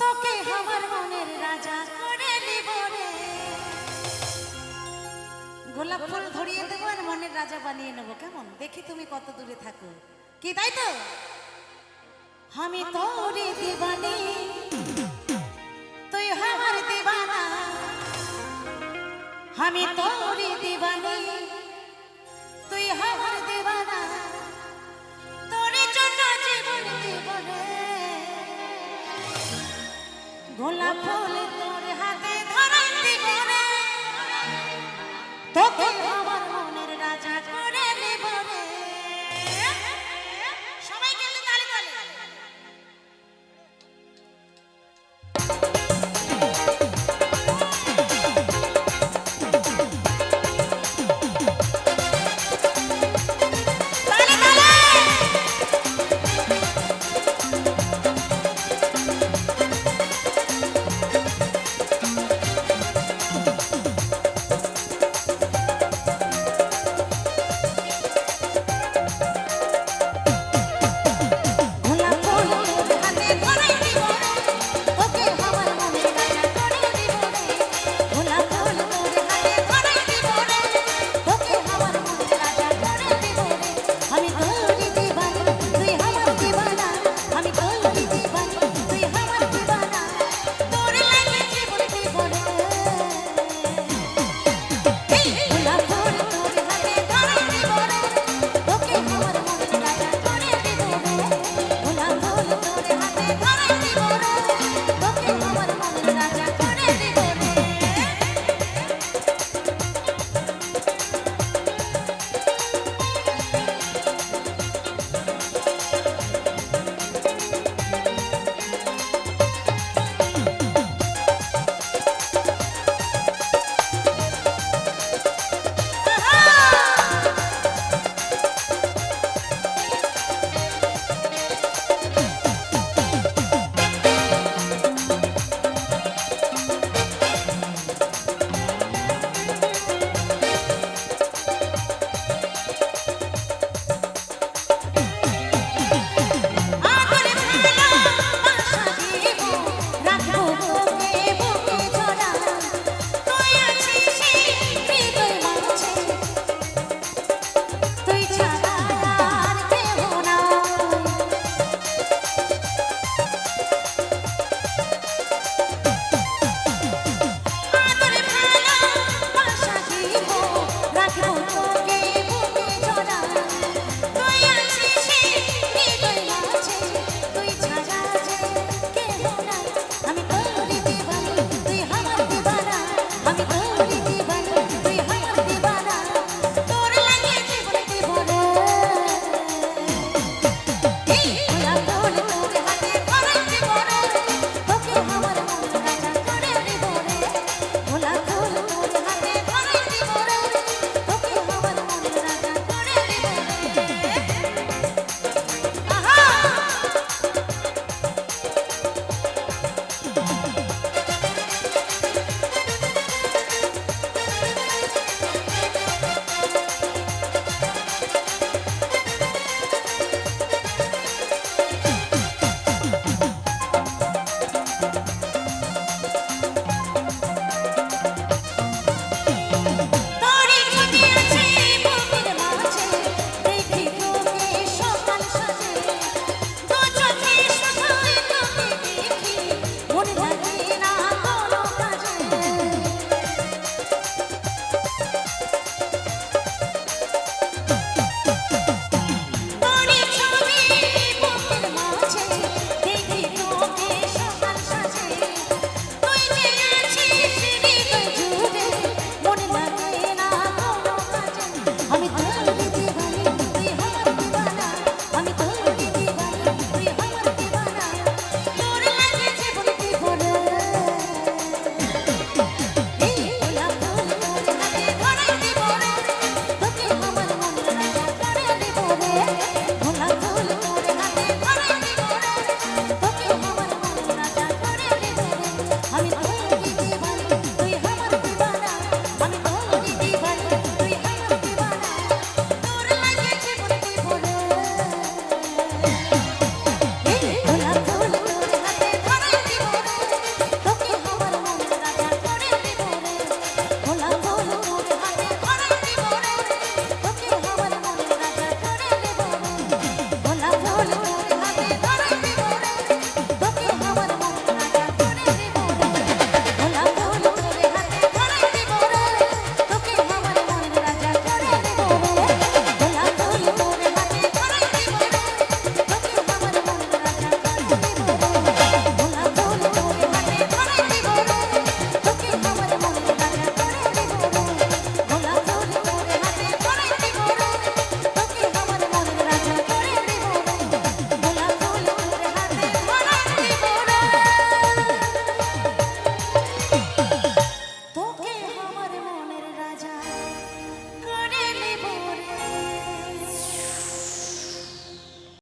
তোকে আমার মনের গোলাপ ফুল ধরিয়ে দেবো আর মনের রাজা বানিয়ে নেব, কেমন? দেখি তুমি কত দূরে থাকো। কি, তাই তো? আমি তোরে দিবানি, তুই আমার দিবানা। আমি তোরে দিবানি। Bye.